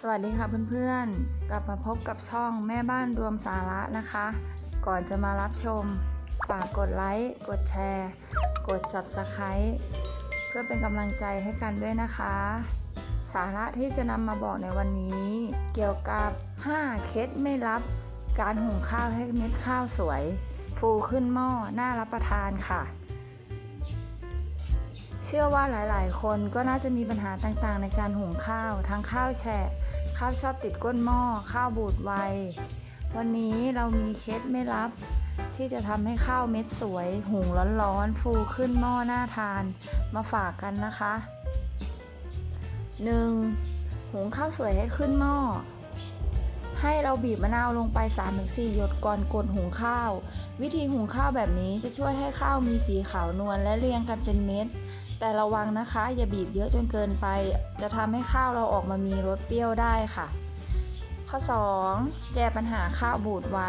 สวัสดีค่ะเพื่อนๆ กลับมาพบกับช่องแม่บ้านรวมสาระนะคะ ก่อนจะมารับชม ฝากกดไลค์ กดแชร์ กด Subscribe เพื่อเป็นกำลังใจให้กันด้วยนะคะ สาระที่จะนำมาบอกในวันนี้ เกี่ยวกับ 5 เคล็ดไม่ลับ การหุงข้าวให้เม็ดข้าวสวย ฟูขึ้นหม้อน่ารับประทานค่ะ เชื่อว่าหลายๆ คนก็น่าจะมีปัญหาต่างๆ ในการหุงข้าว ทั้งข้าวแฉะ ข้าวชอบติดก้นหม้อ ข้าวบูดไว วันนี้เรามีเคล็ดไม่ลับ ที่จะทำให้ข้าวเม็ดสวย หุงร้อนๆ ฟูขึ้นหม้อหน่าทาน มาฝากกันนะคะ 1. หุงข้าวสวยให้ขึ้นหม้อให้เราบีบมะนาวลงไป 3-4 หยดก่อนกดหุงข้าว วิธีหุงข้าวแบบนี้จะช่วยให้ข้าวมีสีขาวนวลและเรียงกันเป็นเม็ด แต่ระวังนะคะ อย่าบีบเยอะจนเกินไป จะทำให้ข้าวเราออกมามีรสเปรี้ยวได้ค่ะ ข้อ 2. แก้ปัญหาข้าวบูดไว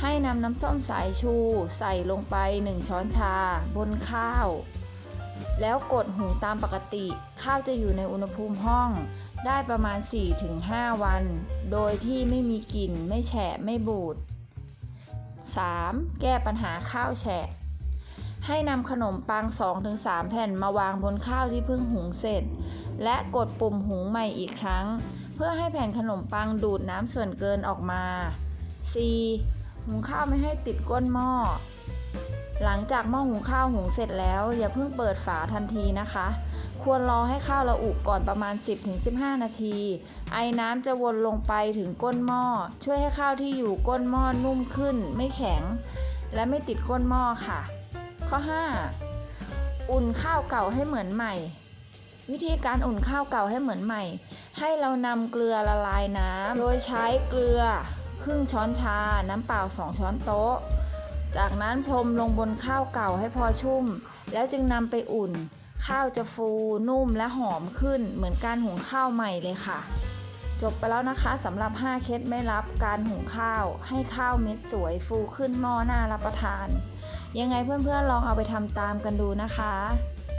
ให้นำน้ำส้มสายชู ใส่ลงไป 1 ช้อนชา บนข้าว แล้วกดหุงตามปกติ ข้าวจะอยู่ในอุณหภูมิห้องได้ประมาณ 4-5 วัน โดยที่ไม่มีกลิ่น ไม่แฉะ ไม่บูด 3. แก้ปัญหาข้าวแฉะ ให้นำขนมปัง 2-3 แผ่นมาวางบนข้าวที่เพิ่งหุงเสร็จ และกดปุ่มหุงใหม่อีกครั้ง เพื่อให้แผ่นขนมปังดูดน้ำส่วนเกินออกมา 4. หุงข้าวไม่ให้ติดก้นหม้อ หลังจากหม้อหุงข้าวหุงเสร็จแล้ว อย่าเพิ่งเปิดฝาทันทีนะคะ ควรรอให้ข้าวระอุก่อนประมาณ 10-15 นาที ไอ้น้ำจะวนลงไปถึงก้นหม้อ ช่วยให้ข้าวที่อยู่ก้นหม้อนุ่มขึ้น ไม่แข็ง และไม่ติดก้นหม้อค่ะ ข้อ 5. อุ่นข้าวเก่าให้เหมือนใหม่ วิธีการอุ่นข้าวเก่าให้เหมือนใหม่ ให้เรานำเกลือละลายน้ำโดยใช้เกลือครึ่งช้อนชา น้ำเปล่า 2 ช้อนโต๊ะ จากนั้นพรมลงบนข้าวเก่าให้พอชุ่ม แล้วจึงนำไปอุ่น ข้าวจะฟูนุ่มและหอมขึ้น เหมือนการหุงข้าวใหม่เลยค่ะ จบไปแล้วนะคะสำหรับ 5 เคล็ดไม่ลับการหุงข้าว ให้ข้าวเม็ดสวยฟูขึ้นหม้อน่ารับประทาน ยังไงเพื่อนๆลองเอาไปทำตามกันดูนะคะ